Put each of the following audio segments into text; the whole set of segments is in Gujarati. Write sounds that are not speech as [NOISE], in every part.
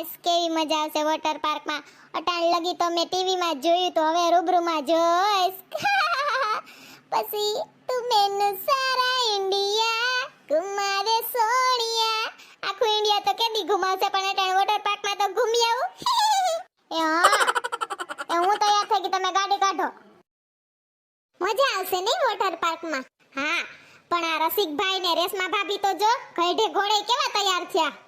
હાઈસ કેવી મજા આવશે વોટર પાર્કમાં? અટાણ લગી તો મેં ટીવીમાં જોયું તો હવે રૂબરૂમાં જોઈશ. [LAUGHS] પછી તું મેનુ સારા ઇન્ડિયા ઘુમાવે સોનિયા. આખું ઇન્ડિયા તો કેદી ઘુમાવશે પણ અટાણ વોટર પાર્કમાં તો ઘૂમી આવું. [LAUGHS] એ હા, એ હું તૈયાર થઈ ગઈ, તમે ગાડી કાઢો. મજા આવશે નહીં વોટર પાર્કમાં? હા, પણ આ રસિકભાઈ ને રેશમા ભાભી તો જો ઘેડે ઘોડે કેવા તૈયાર થયા?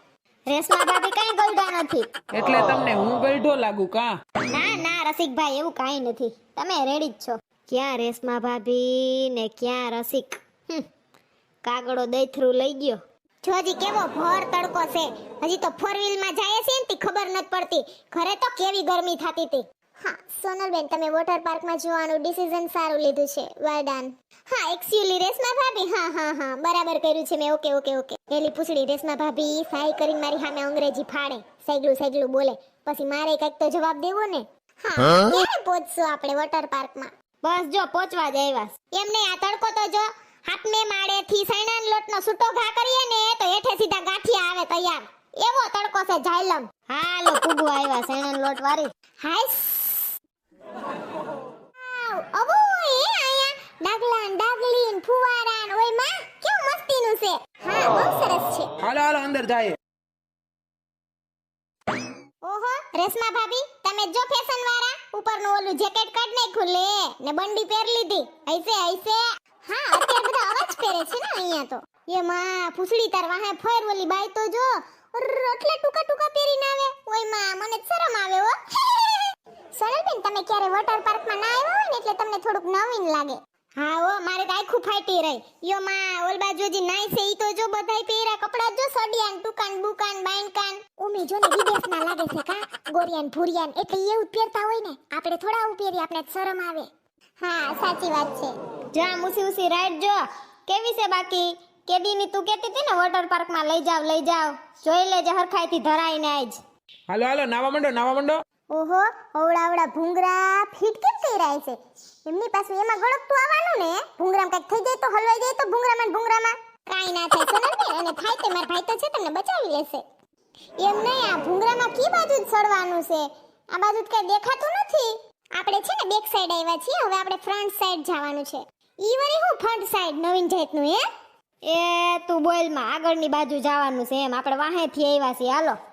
રેશમા ભાભી કઈ ગલડા નથી. એટલે તમને હું ગલઢો લાગુ કા? ના ના રસિકભાઈ એવું કાંઈ નથી. તમે રેડી જ છો. ક્યાં રેશમા ભાભી ને ક્યાં રસિક? હમ, કાગડો દૈથરું લઈ ગયો. જો હજી કેવો ભર તડકો છે. હજી તો ફોર વ્હીલમાં જાય છે ને તી ખબર નથી પડતી. ઘરે તો કેવી ગરમી થતી હતી હા સોનલબેન તમે વોટર પાર્કમાં જોવાનું ડિસિઝન સારું લીધું છે. વરદાન હા એક્ચ્યુઅલી રેશમા ભાભી હા હા હા બરાબર કર્યું છે મેં ઓકે ઓકે ઓકે એલી પૂછડી રેશમા ભાભી સાઈ કરીને મારી સામે અંગ્રેજી ફાડે. સૈગલું સૈગલું બોલે. પછી મારે કંઈક તો જવાબ દેવો ને? હા ક્યારે પહોંચશું આપણે વોટર પાર્કમાં બસ જો પહોંચવા જ આવ્યા એમ નહીં આ તડકો તો જો હાથમે માળે થી સૈણાન લોટનો સૂટો ઘા કરીએ ને તો હેઠે સીધા ગાંઠિયા આવે તૈયાર. એવો તડકો છે જાયલમ. હાલો પૂગવા આવ્યા સૈણાન લોટ વાળી હાય અબો એ આયા ડાગલા ને ડાગલી ને ફુવારા ને ઓયમાં કેવું મસ્તીનું છે? હા બહુ સરસ છે. હાલો હાલો અંદર જાય. ઓહો રેશમા ભાભી તમે જો ફેશન વાળા ઉપરનું ઓલું જેકેટ કાઢ નાખ્યું લે ને બંડી પહેર લીધી. હૈસે ಐસે હા અત્યારે બધા અવાજ પહેરે છે ને અહીંયા તો. એ માં ફૂસડી તાર વાહે ફેર ઓલી બાઈ તો જો એટલે ટુકા ટૂંકા પહેરીને આવે. ઓયમાં મને શરમ આવે હો. [LAUGHS] સોનલબેન તમે ક્યારે વોટર પાર્કમાં ના આવ્યા હોય ને એટલે તમને થોડુંક નવીન લાગે. હા ઓ મારે તો આખું ફાટી રહી. યો માં ઓલ બાજુ જે નાઈ છે ઈ તો જો બધાય પહેરા કપડા જો સડિયાન ટુકાન બુકાન બાઈનકાન ઉમી જો ને વિદેશના લાગે છે કા? ગોરિયાન ભૂરિયાન એટલે એવું પહેરતા હોય ને? આપણે થોડા પહેરી આપણે શરમ આવે. હા સાચી વાત છે. જા મુસી ઉસી રાઈડ જો. કેવી છે બાકી? કેદીની તું કહેતી હતી ને વોટર પાર્કમાં લઈ જાવ લઈ જાવ. જોઈ લેજે હરખાઈથી ધરાઈને આજ હાલો હાલો નાવા મંડો નાવા માંડો. ઓહો અવડા અવડા ભૂંગરા ફીટ કેમ થઈ રહ્યા છે? એમની પાસે એમાં ગળકતું આવવાનું ને, ભૂંગરામાં કંઈક થઈ જાય તો હલવાઈ જાય તો ભૂંગરામાં ભૂંગરામાં. કાંઈ ના થાય, સોનલબેન, અને થાય તે મારા ભાઈ તો છે, તમને બચાવી લેશે. એમ નહીં, આ ભૂંગરામાં કી બાજુ જ સડવાનું છે? આ બાજુ કઈ દેખાતું નથી. આપણે છે ને બેક સાઈડ આવ્યા છીએ, હવે આપણે ફ્રન્ટ સાઈડ જવાનું છે. ઈ વળી હું ફ્રન્ટ સાઈડ નવીન જાતનું, હે? એ તું બોલમાં આગળની બાજુ જવાનું છે એમ. આપણે વાહેથી આવ્યા છીએ, હાલો.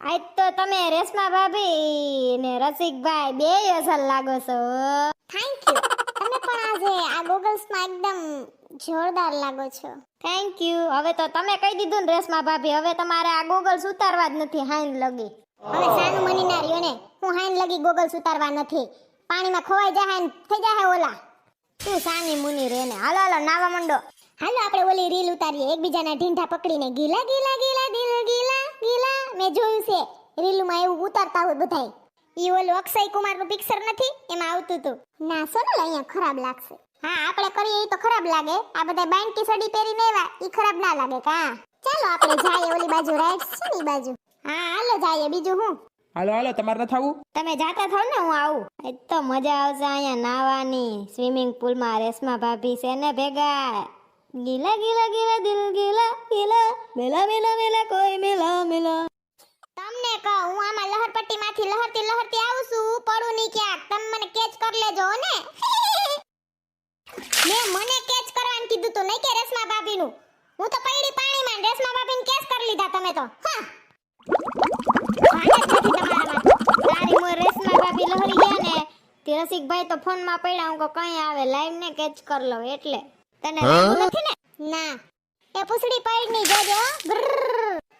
આજ તો તમે રેશમા ભાભી ને રસિકભાઈ બે અસલ લાગો છો. થેન્ક યુ તમે પણ આજે આ ગોગલ્સમાં એકદમ જોરદાર લાગો છો. થેન્ક યુ હવે તો તમે કહી દીધું ને રેશમા ભાભી હવે તમારે આ ગોગલ્સ ઉતારવા જ નથી હાઈન લગી. હવે સાનું મની ના રહ્યો ને હું હાઈન લગી ગોગલ્સ ઉતારવા નથી. પાણીમાં ખોવાઈ જાય ને થઈ જાય ઓલા. તું સાની મુની રે ને. હાલો હાલો નાવા મંડો. હાલો આપણે ઓલી રીલ ઉતારીએ. એકબીજાના ઢીંઢા પકડીને ગીલા ગીલા ગીલા દિલ ગીલા ગીલા. મેં જોયું છે. રીલમાં એવું ઉતારતા હોય બધાય. ઈ ઓલું અક્ષય કુમારનું પિક્ચર નથી એમાં આવતું હતું ના સોનલ અહીંયા ખરાબ લાગશે. હા આપણે કરીએ ઈ તો ખરાબ લાગે. આ બધા બાંકી સડી પહેરીને આવ્યા ઈ ખરાબ ના લાગે કા. ચાલો આપણે જઈએ ઓલી બાજુ રાઈટ છે ને બાજુ. હા હાલો જઈએ બીજું હું? હાલો હાલો તમારે નથી આવું તમે જાતા થાવ ને હું આવું. એ તો મજા આવશે અહીંયા નાવાની સ્વિમિંગ પુલમાં રેશમા ભાભી છે ને ભેગા. ગીલા ગીલા ગીલા, દિલ ગીલા ગીલા. મેલા મેલા મેલા, કોઈ મેલા મેલા. તમને કહું, હું આમાં લહરપટ્ટી માંથી લહરતી લહરતી આવું છું. પડું નહીં ક્યાંક. તમે મને કેચ કરી લેજો ને? મેં મને કેચ કરવાનું કીધું તો, નહીં કે રેશમા ભાભીનું. હું તો પડી પાણીમાં માં રેશમા ભાભીને કેચ કરી લીધા તમે તો. હા તારી મોય રેશમા ભાભી લહરી ગયા ને, તે રસિકભાઈ તો ફોનમાં પડ્યા, હું કઈ આવે લાઈવ ને કેચ કર લો, એટલે. તને લાગ્યું નથી ને? ના. એ પૂછડી પડી જોજો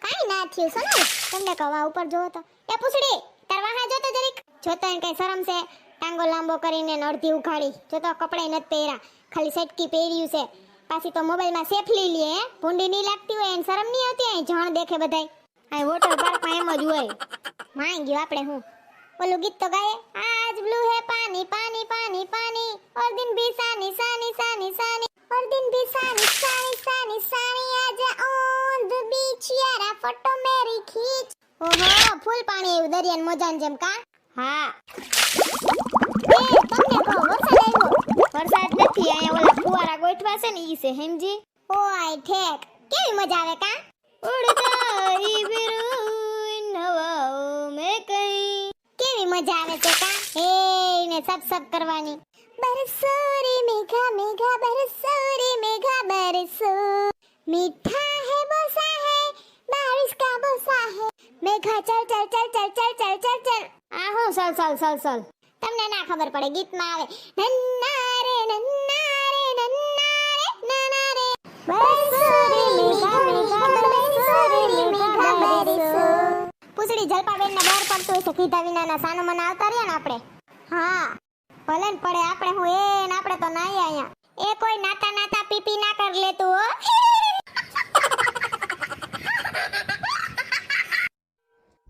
કાઈ ના થયું સોનલ. તમને કવા ઉપર જોવો તો. એ પૂછડી તાર વાહા જોતો જરીક? જોતો એને કઈ શરમ છે? ટાંગો લાંબો કરીને અડધી ઉઘાડી. જોતો કપડાય નથી પહેર્યા. ખાલી સેટકી પહેર્યું છે. પાછી તો મોબાઈલમાં સેફ લઈ લે ભૂંડી નહીં લાગતી હોય એને શરમ નહીં આવતી અહીં? જાણ દેખે બધાય. આ વોટર પાર્કમાં એમ જ હોય. માં ગયો આપણે હું. ઓલું ગીત તો ગાય આજ બ્લુ હે પાણી પાણી પાણી પાણી ઓર દિન ભી સાની સાની સાની સાની ઓન ધ બીચ યારા ફોટો મેરી ખીચ. ઓહો ફૂલ પાણી આવ્યું દરિયાન મોજાન જેમ કા? હા. એ તમને કહો વરસાદ આવ્યો? વરસાદ નથી અહીંયા ઓલા ફુવારા ગોઠવા છે ને ઈ છે હેમજી. ઓય ઠેક. કેવી મજા આવે કા? મીઠા है, बोसा है, बारिश का बोसा है। મેઘા ચલ ચલ ચલ ચલ ચલ ચલ ચલ ચલ આ હું સલ સલ સલ સલ તમને ના ખબર પડે ગીતમાં આવે નન્ના રે નન્ના રે નન્ના રે નાના રે બરસો રે મેઘા મેઘા બરસો રે મેઘા બરસો પૂછડી જલપાબેન ને બર પડતું છે, કીધા વિનાના સાનો મને આવતા રહ્યા ને આપણે. હા, ભલે પડે આપણે, હું એ આપણે તો નાઈ અહીંયા એ કોઈ નાતા નાતા પીપી ના કર લેતું, હો.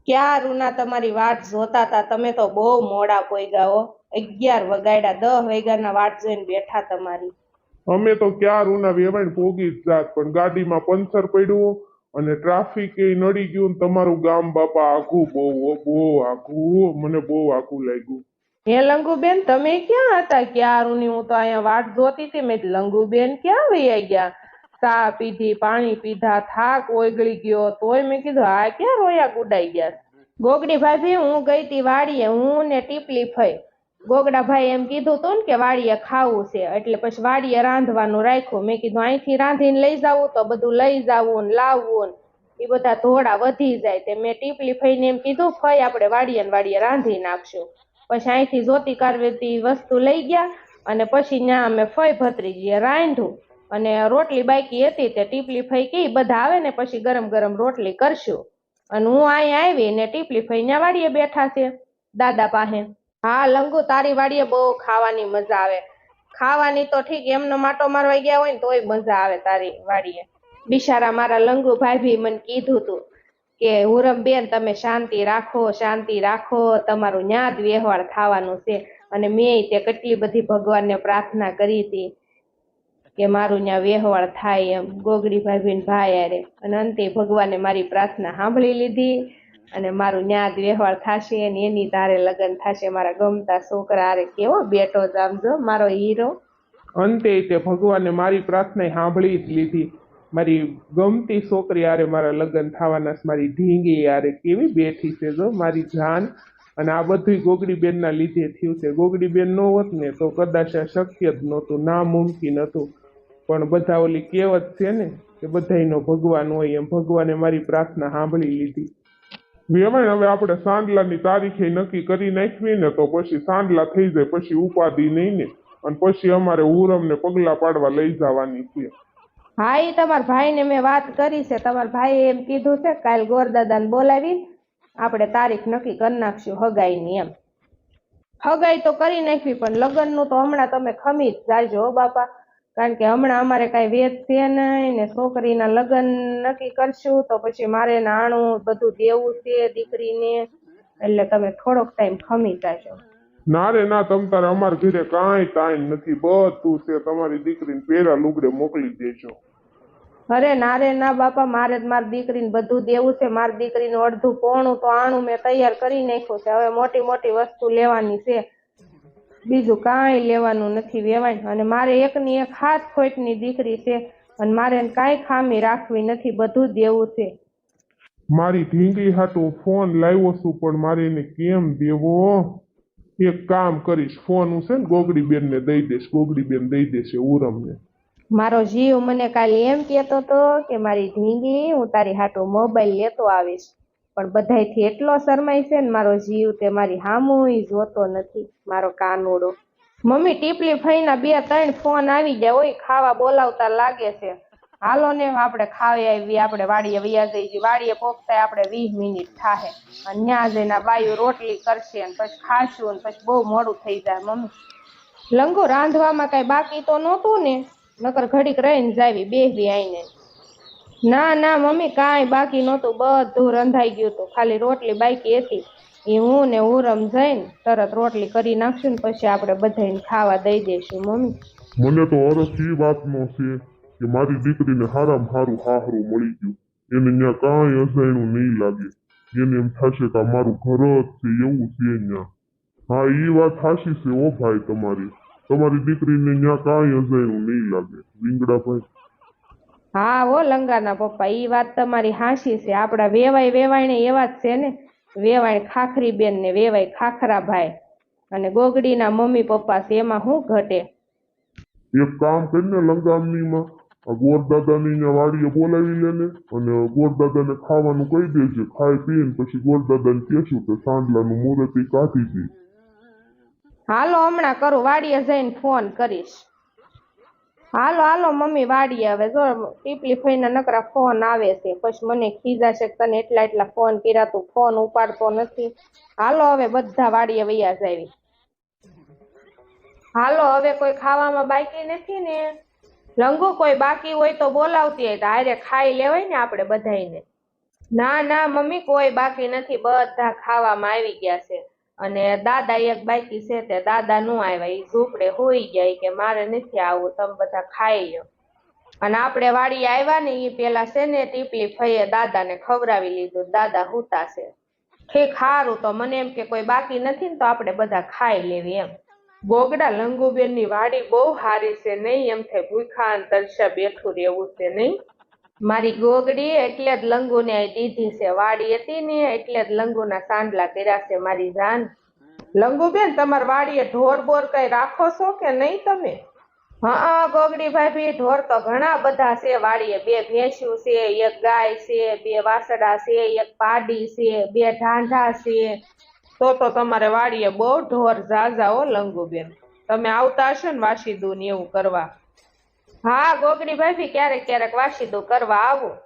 ક્યાં રૂના તમારી વાટ જોતા હતા તમે તો બહુ મોડા પોઈગા હો. અગિયાર વગાડ્યા દહ વાગ્યાના વાટ જોઈને બેઠા તમારી. અમે તો ક્યાં રૂના વેવાણ પોગી જ જાત પણ ગાડીમાં પંચર પડ્યું અને ટ્રાફિક એ નડી ગયું તમારું ગામ બાપા આઘું બહુ બહુ આઘું મને બહુ આઘું લાગ્યું. હે લંગુબેન તમે ક્યાં હતા? ક્યાં રૂની હું તો અહીંયા વાટ જોતી હતી મેં લંગુબેન ક્યાં વૈયા ગયા? ચા પીધી, પાણી પીધા, થાક ઓગળી ગયો. તોય મેં કીધું, આ ક્યાં રોયા ગુડાઈ ગયા ગોગડી ભાભી, હું ગઈ તી વાડીએ, હું ને ટીપલી ફઈ ગોગડા ભાઈ એમ કીધું તું ને કે વાડીએ ખાવું છે, એટલે પછી વાડીએ રાંધવાનું રાખ્યું. મેં કીધું, અહીંથી રાંધીને લઈ જાવું તો બધું લઈ જાવું ને લાવવું ને એ બધા ધોળા વધી જાય. તે મેં ટીપલી ફઈને એમ કીધું ફઈ આપણે વાડીએ ને વાડીએ રાંધી નાખશું. પછી અહીંથી જોતી કારવેતી વસ્તુ લઈ ગયા અને પછી ત્યાં અમે ફઈ ભત્રીજીએ રાંધ્યું. અને રોટલી બાકી હતી તે ટીપલી ફઈ કી બધા આવે ને પછી ગરમ ગરમ રોટલી કરશું. અને હું અહીંયા આવી ને ટીપલી ફઈ ત્યાં વાડીએ બેઠા છે, દાદા પાસે. હા, લંગુ, તારી વાડીએ બહુ ખાવાની મજા આવે. ખાવાની તો ઠીક, એમનો માટો મારવા ગયા હોય ને તોય મજા આવે તારી વાડીએ. બિચારા મારા લંગુ ભાભી મને કીધું તું કે, હુરમ બેન, તમે શાંતિ રાખો શાંતિ રાખો, તમારું ન્યાદ વ્યવહાર થવાનું છે. અને મેં તે કેટલી બધી ભગવાનને પ્રાર્થના કરી હતી. કે મારું ત્યાં વ્યવહાર થાય એમ, ગોગડી ભાઈ ને ભાઈ અરે અને અંતે ભગવાને મારી પ્રાર્થના સાંભળી લીધી અને મારું ન્યાદ વ્યવહાર થશે અને એની તારે લગ્ન થશે. મારા ગમતા છોકરા અરે કેવો બેટો જામજો મારો હીરો. અંતે તે ભગવાને મારી પ્રાર્થના સાંભળી જ લીધી. મારી ગમતી છોકરી હારે મારા લગ્ન થવાના મારી ઢીંગી હારે કેવી બેઠી છે જો, મારી જાન. અને આ બધું ગોગડીબેનના લીધે થયું છે. ગોગડીબેન ન હોત ને તો કદાચ આ શક્ય જ નહોતું, નામુમકિન હતું. પણ બધા ઓલી કહેવત છે ને કે બધાયનો ભગવાન હોય એમ ભગવાને મારી પ્રાર્થના સાંભળી લીધી. વેવાણ હવે આપણે સાંડલાની તારીખે નક્કી કરી નાખવી ને તો પછી સાંડલા થઈ જાય, પછી ઉપાધિ નહીં ને. અને પછી અમારે ઉરમને પગલા પાડવા લઈ જવાની છે. હા એ તમારા ભાઈને મેં વાત કરી છે. તમારા ભાઈએ એમ કીધું છે, કાલ ગોરદાદાને બોલાવી આપણે તારીખ નક્કી કરી નાખશું હગાઈની એમ. હગાઈ તો કરી નાખવી, પણ લગ્નનું તો હમણાં તમે ખમી જ જાજો બાપા. કારણ કે હમણાં અમારે કાંઈ વેદ છે નહીં ને છોકરીના લગ્ન નક્કી કરશું તો પછી મારે નાણું બધું દેવું છે દીકરીને. એટલે તમે થોડોક ટાઈમ ખમી જાજો. ના રે ના તમ તારે અમારા ઘરે કાંઈ ટાઈમ નથી. બધું છે. તમારી દીકરીને પહેલા લુગડે મોકલી દેજો. અરે ના રે ના બાપા મારે જ મારી દીકરીને બધું દેવું છે. મારી દીકરીનું અડધું પોણું તો આણું મેં તૈયાર કરી નાખ્યું છે. હવે મોટી મોટી વસ્તુ લેવાની છે. બીજું કાંઈ લેવાનું નથી વેવાય અને મારે એકની એક હાથ ખોટની દીકરી છે અને મારે કાંઈ ખામી રાખવી નથી બધું દેવું છે. મારી ઢીંગલી હાટો ફોન લાવ્યો છું પણ મારે એને કેમ દેવો? એક કામ કરીશ ફોન હું છે ને ગોગડી બેન ને દઈ દઈશ ગોગડીબેન દઈ દેશે ઉરમને. મારો જીવ મને કાલે એમ કહેતો હતો કે મારી ઢીંગી હું તારી હાટો મોબાઈલ લેતો આવીશ. પણ બધાયથી એટલો શરમાય છે ને મારો જીવ તે મારી હામુય જોતો નથી, મારો કાનોડો. મમ્મી ટીપલી ફઈના બે ત્રણ ફોન આવી ગયા હોય, ખાવા બોલાવતા લાગે છે. હાલો ને આપણે ખાવી આવી આપણે વાડીએ વૈયા જઈએ, વાડીએ પોગતા આપણે વીસ મિનિટ થાહે. અને ત્યાં જઈને બાયું રોટલી કરશે અને પછી ખાશું ને પછી બહુ મોડું થઈ જાય મમ્મી. લંગો રાંધવામાં કઈ બાકી તો નહોતું ને? નકર ઘડીક રહીને જાવી બેહવી આઈને. ના ના, મમ્મી, કાંઈ બાકી નહોતું. બધું રંધાઈ ગયું હતું. ખાલી રોટલી બાકી હતી. એ હું ને ઉરમ જઈને તરત રોટલી કરી નાખશું ને પછી આપણે બધાને ખાવા દઈ દઈશું, મમ્મી. મને તો અરસ એ વાતનો છે કે મારી દીકરીને હારામ હારું હાહરું મળી ગયું. એને ત્યાં કાંઈ અજાણ્યું નહીં લાગે. એને એમ થશે કે મારું ઘર જ છે, એવું છે ત્યાં હા એ વાત હાશી છે ઓ ભાઈ તમારી. તમારી દીકરીને ત્યાં કાંઈ અજાણ્યું નહીં લાગે. વિંગડાભાઈ હા હો લંગાના પપ્પા ઈ વાત તમારી હાસી છે. આપણા વેવાય વેવાયને એવા જ છે ને. વેવાય ખાખરી બેન ને વેવાય ખાખરા ભાઈ. અને ગોગડીના મમ્મી પપ્પા છે એમાં શું ઘટે? એક કામ કરીને લંગામણીમાં આ ગોરદાદાની ને વાડીએ બોલાવી લે ને અને ગોરદાદાને ખાવાનું કહી દેજે. ખાઈ પીને પછી ગોરદાદાને કહેશું કે સાંડલાનું મુહૂર્ત કાઢી દી. હાલો હમણાં કરું વાડીએ જઈને ફોન કરીશ. હાલો હાલો, મમ્મી વાડીએ હવે જો, ટીપલી ફઈને નકરા ફોન આવે છે. પછી મને ખીજાશે છે તને એટલા એટલા ફોન કર્યા તું, ફોન ઉપાડતો નથી. હાલો, હવે બધા વાડીએ વૈયા જાવી હાલો, હવે કોઈ ખાવામાં બાકી નથી ને? લંગુ કોઈ બાકી હોય તો બોલાવતી હોય. તો હારે ખાઈ લેવાય ને આપણે બધાને ના ના, મમ્મી, કોઈ બાકી નથી. બધા ખાવામાં આવી ગયા છે. અને દાદા એક બાકી છે તે દાદા નું આવ્યા. એ ઝૂંપડે હોઈ ગયા કે મારે નથી આવવું, તમે બધા ખાઈ લો અને આપણે વાડી આવ્યા ને એ પેલા છે ને ટીપલી ફઈએ દાદાને ખવડાવી લીધું દાદા હુતા છે. ઠીક સારું તો મને એમ કે કોઈ બાકી નથી ને તો આપણે બધા ખાઈ લેવી એમ. ગોગડા લંગુબેનની વાડી બહુ સારી છે, નહીં એમ થાય ભૂખા તરસ્યા બેઠું રહેવું છે નહીં? મારી ગોગડી એટલે જ લંગુને દીધી છે, વાડી હતી ને એટલે જ લંગુના સાંડલા કર્યા છે મારી જાન. લંગુબેન, તમાર વાડીએ ઢોર બોર કઈ રાખો છો કે નહીં તમે? હા, ગોગડી ભાભી, ઢોર તો ઘણા બધા છે, વાડીએ બે ભેંસું છે, એક ગાય છે, બે વાસડા છે, એક પાડી છે, બે ઢાંઢા છે. તો તો તમારે વાડીએ બહુ ઢોર ઝાઝા હો, લંગુબેન. તમે આવતા હશો ને વાસીદું દૂન એવું કરવા. હા, ગોગડી ભાભી, ક્યારેક ક્યારેક વાસીદું કરવા આવો.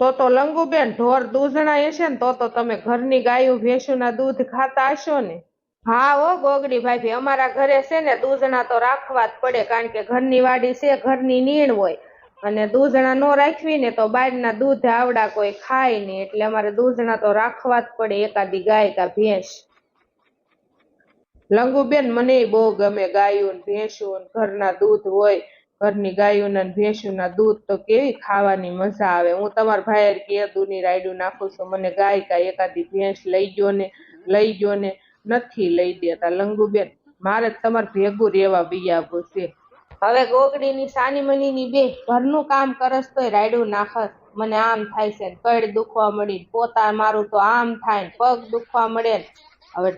તો તો લંગુબેન ઢોર દૂધણા હશે ને, તો તો તમે ઘરની ગાયું, ભેંસુના દૂધ ખાતા હશો ને. હા ઓ ગોગડી ભાભી, અમારા ઘરે છે ને, દૂધણા તો રાખવા જ પડે, કારણ કે ઘરની વાડી છે, ઘરની નીણ હોય. અને દૂધણા નો રાખવી ને, તો બહારના દૂધ આવડા કોઈ ખાય નહીં એટલે અમારે દૂધણા તો રાખવા જ પડે, એકાદી ગાય કા ભેંસ. લંગુબેન મને બહુ ગમે ગાયું ભેંસું ઘરના દૂધ હોય. ઘરની ગાયોના ભેંસુના દૂધ તો કેવી ખાવાની મજા આવે. હું તમારા ભાઈ કેદુની રાયડું નાખું છું. મને ગાય કાંઈ એકાદી ભેંસ લઈ ગયો ને, લઈ ગયો ને નથી લઈ દેતા. લંગુબેન, મારે તમારે ભેગું રહેવા બીયાવું છે. હવે ગોગડીની સાની મનીની બે ઘરનું કામ કરસ તોય રાયડું નાખસ. મને આમ થાય છે કડ દુખવા મળી પોતા મારું તો આમ થાય પગ દુખવા મળે હવે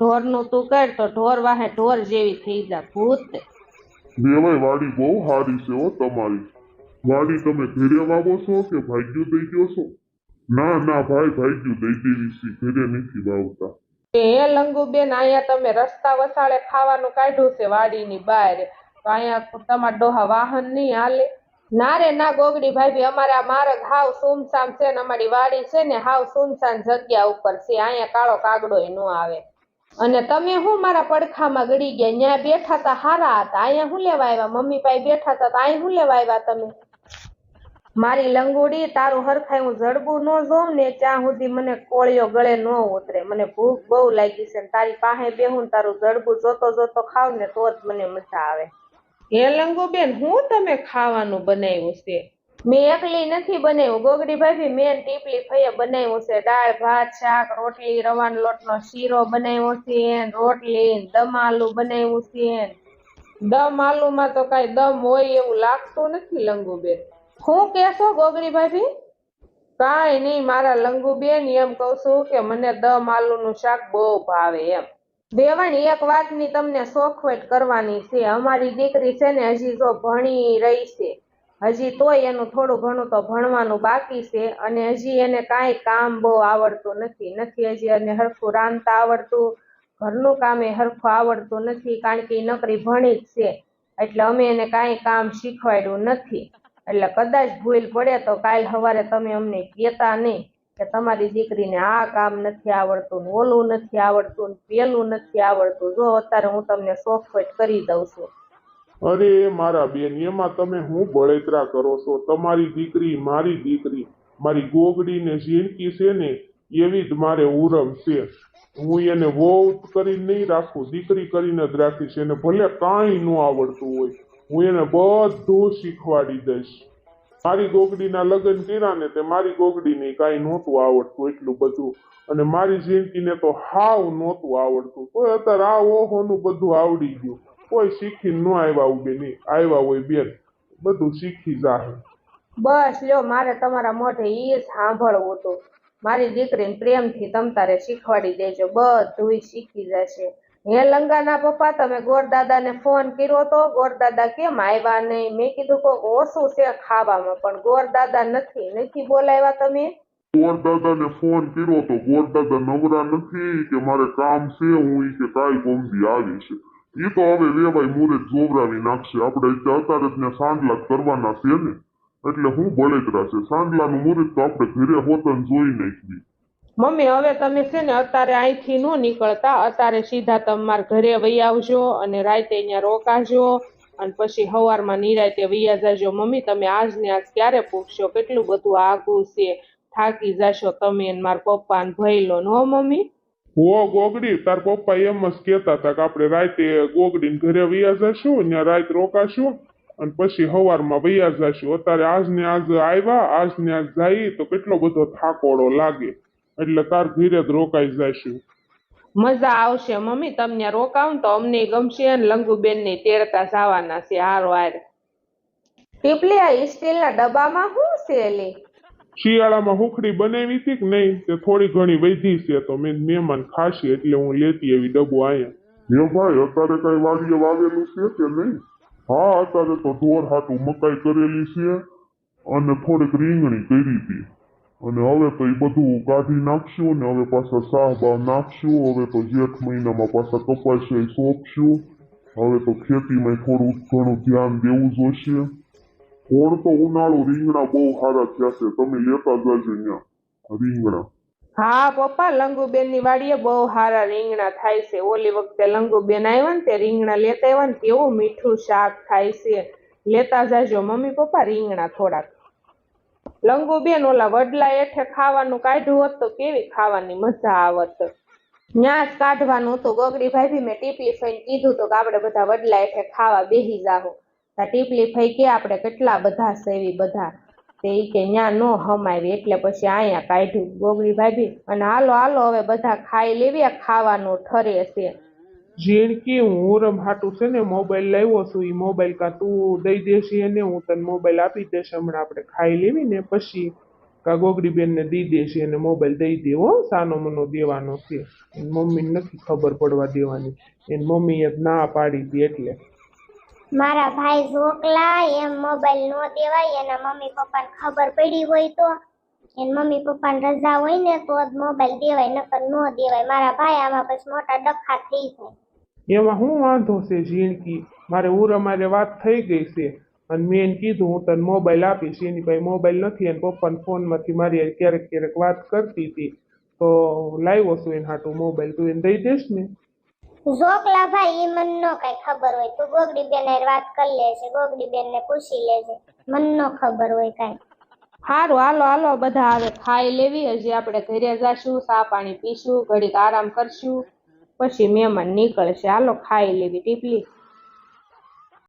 ઢોરનું તું કર તો ઢોર વાહે ઢોર જેવી થઈ જા ભૂત. વેવાય વાડી બહુ સારી છે તમારી. વાડી તમે ઘેરે વાવો છો કે ભાગ્યું દઈ ગયો છો? ના ના, ભાઈ, ભાગ્યું દઈ દેવી છે, ઘેરે નથી વાવતા. હે લંગુબેન, અહીંયા તમે રસ્તા વસાળે ખાવાનું કાઢ્યું છે વાડીની બહાર. અહીંયા તમારા ડોહા વાહન નહીં હાલે. ના રે, ના, ગોગડી ભાભી, અમારે માર્ગ હાવ સુમસામ છે અમારી વાડી છે ને હાવ સુમસામ જગ્યા ઉપર છે. અહીંયા કાળો કાગડો ન આવે. અને તમે હું મારા પડખામાં ગળી ગયા, ન્યા બેઠા તા હારા હતા. અહીંયા હું લેવા આવ્યા? મમ્મી પાસે બેઠા તા અહીં હું લેવા આવ્યા તમે? મારી લંગોડી, તારું હરખાય હું જડબું ન જોઉં ને ત્યાં સુધી મને કોળિયો ગળે ન ઉતરે. મને ભૂખ બહુ લાગી છે તારી પાસે બેહું તારું જડબું જોતો જોતો ખાવ ને તો જ મને મજા આવે. હે લંગુબેન, હું તમે ખાવાનું બનાવ્યું છે? મેં એકલી નથી બનાવ્યું. ગોગડી ભાભી મેં ટીપલી ફઈએ બનાવ્યું છે. દાળ, ભાત, શાક, રોટલી, રવાનો લોટનો શીરો બનાવ્યો છે. રોટલી, દમ આલુ બનાવ્યું છે. ને દમ આલુમાં તો કાંઈ દમ હોય એવું લાગતું નથી લંગુબેન. શું કેશો ગોગડી ભાભી? કાંઈ નહીં, મારા લંગુબેન એમ કહું છું કે મને દમ આલુનું શાક બહુ ભાવે એમ. દેવાણી, એક વાતની તમને સોખવટ કરવાની છે. અમારી દીકરી છે ને હજી જો ભણી રહી છે. હજી તોય એનું થોડું ઘણું તો ભણવાનું બાકી છે અને હજી એને કાંઈ કામ બહુ આવડતું નથી. નથી હજી એને હરખું રાંધતા આવડતું, ઘરનું કામ એ હરખું આવડતું નથી કારણ કે એ નકરી ભણી જ છે. એટલે અમે એને કાંઈ કામ શીખવાડ્યું નથી. એટલે કદાચ ભૂલ પડે તો કાલ સવારે તમે અમને કહેતા નહીં કે તમારી દીકરીને આ કામ નથી આવડતું, ઓલું નથી આવડતું, પેલું નથી આવડતું. જો અત્યારે હું તમને સોફટ કરી દઉં છું. અરે મારા બેન, એમાં તમે હું બળેતરા કરો છો? તમારી દીકરી, મારી દીકરી, મારી ગોગડી ને ઝીણકી છે ને, એવી જ મારે ઉરમ છે. હું એને વહુ કરીને નહીં રાખું, દીકરી કરીને જ રાખીશ એને. ભલે કાંઈ ન આવડતું હોય, હું એને બધું શીખવાડી દઈશ. મારી ગોગડીના લગ્ન કર્યા ને તે મારી ગોગડીને કાંઈ નહોતું આવડતું એટલું બધું. અને મારી જિંદગીને તો હાવ નહોતું આવડતું. તો અત્યારે આ ઓહોનું બધું આવડી ગયું. કોઈ શીખી ન આવ્યા ઉભે નહીં આવ્યા હોય બેન બધું શીખી જાહે. બસ લ્યો મારે તમારા મોઢે એ સાંભળવું હતું. મારી દીકરીને પ્રેમથી તમ તારે શીખવાડી દેજો બધુંય શીખી જશે. હે લંગાના પપ્પા તમે ગોરદાદાને ફોન કર્યો તો ગોરદાદા કેમ આવ્યા નહીં? મેં કીધું કોક ઓછું છે ખાવામાં? પણ ગોરદાદા નથી નથી બોલાવ્યા તમે? ગોરદાદાને ફોન કર્યો તો ગોરદાદા નવરા નથી કે મારે કામ છે હું ઈ કે કાંઈ ગમતી આવી છે. એ તો હવે વેવાય મોરે જોવરાવી નાખશે. આપણે અત્યારે જ ને સાંડલા કરવાના છે ને. એટલે હું બળેતરા છે. સાંડલાનું મુહૂર્ત તો આપણે ઘરે હોતન જોઈ નાખવી મમ્મી, હવે તમે છે ને અત્યારે અહીંથી ન નીકળતા. અત્યારે સીધા તમારા ઘરે વહી આવજો અને રાતે અહીંયા રોકાજો અને પછી સવારમાં નિરાતે વૈયા જાજો. મમ્મી, તમે આજ ને આજ ક્યારે પૂછશો કેટલું બધું આગું છે. થાકી જાશો તમે ને મારા પપ્પા ને ભઈલો ને, હો મમ્મી? હો ગોગડી તાર પપ્પા એમ જ કહેતા હતા કે આપણે રાતે ગોગડીને ઘરે વૈયા જશું ને રાત રોકાશું અને પછી સવારમાં વૈયા જશું. અત્યારે આજને આજ આવ્યા આજને આજ જાય તો કેટલો બધો થાકોડો લાગે. એટલે તાર ઘરે જ રોકાઈ જશું. મજા આવશે મમ્મી તમને રોકાવ ને તો અમને ગમશે અને લંગુબેન ને તેરતા જવાના છે હારો વાર આ સ્ટીલના ડબ્બામાં શું છે લે? શિયાળામાં હુખડી બનાવી હતી કે નહીં? તે થોડી ઘણી વધી છે, તો મેં મહેમાન ખાશે એટલે હું લેતી એવી ડબ્બો અહીંયા હે ભાઈ, અત્યારે કઈ વાડીએ વાવેલું છે કે નહીં? હા, અત્યારે તો ઢોર હાટું મકાઈ કરેલી છે અને થોડીક રીંગણી કરી હતી. અને હવે તો એ બધું કાઢી નાખશું ને હવે પાછા શાહ બાવ નાખશું, હવે તો જેઠ મહિનામાં પાછા કપાશે સોંપશું. હવે તો ખેતીમાં થોડું ઘણું ધ્યાન દેવું જોઈશે કોણ તો ઉનાળુ રીંગણા બહુ સારા થયા છે. તમે લેતા જજો અહીંયા રીંગણા. હા, પપ્પા લંગુબેનની વાડીએ બહુ સારા રીંગણા થાય છે. ઓલી વખતે લંગુબેન આવ્યા ને તે રીંગણા લેતા આવ્યા ને કેવું મીઠું શાક થાય છે. લેતા જાજો મમ્મી પપ્પા, રીંગણા થોડાક. લંગુબેન ઓલા વડલા એઠે ખાવાનું કાઢ્યું હોત તો કેવી ખાવાની મજા આવત. ન્યા જ કાઢવાનું હતું. ગગડી ભાઈ મેં ટીપી ફઈને કીધું તો કે આપણે બધા વડલા એઠે ખાવા બેહી જાહો. ટીપલી ફેંકી કે આપણે કેટલા બધા સેવી બધા. તે કે ન્યા નો હમાવી એટલે પછી અહીંયા કાઢ્યું ગોગરી ભાભી. અને હાલો હાલો, હવે બધા ખાઈ લેવી ખાવાનું ઠરે છે. ઝીણકી હું રમ હાટું છે ને, મોબાઈલ લાવ્યો છું એ મોબાઈલ કા તું દઈ દેશી એને, હું તને મોબાઈલ આપી દઈશ હમણાં આપણે ખાઈ લેવી ને, પછી કા ગોગરી બેન ને દઈ દેશે અને મોબાઈલ દઈ દેવો સાનો મનો દેવાનો છે. એની મમ્મીને નથી ખબર પડવા દેવાની. એની મમ્મીએ ના પાડી હતી એટલે. મારા ભાઈ ઝોકલા એમ મોબાઈલ નો દેવાય, એના મમ્મી પપ્પાને ખબર પડી હોય તો. એન મમ્મી પપ્પાને રજા હોય ને તો જ મોબાઈલ દેવાય, નકર નો દેવાય. મારા ભાઈ આમાં પછી મોટા ડખા થઈ જાય. એમાં હું વાંધો છે ઝીણકી મારે ઉર અમારે વાત થઈ ગઈ છે. અને મેં એને કીધું, હું તને મોબાઈલ આપીશ. એની પાસે મોબાઈલ નથી અને પપ્પાને ફોનમાંથી મારી ક્યારેક ક્યારેક વાત કરતી હતી. તો લાવ્યો છું એને હાટું મોબાઈલ તું એને દઈ દેશ ને? ઝોકલા ભાઈ મન નો કઈ ખબર હોય. તું ગોગડી બેન વાત કરી લેજે ગોગડી બેન ને પૂછી લેજે. મન નો ખબર હોય કઈ. સારું હાલો હાલો, બધા હવે ખાઈ લેવી. હજી આપણે ઘરે જાશું ચા પાણી પીશું, ઘડીક આરામ કરશું. પછી મહેમાન નીકળશે. હાલો, ખાઈ લેવી, ટીપલી.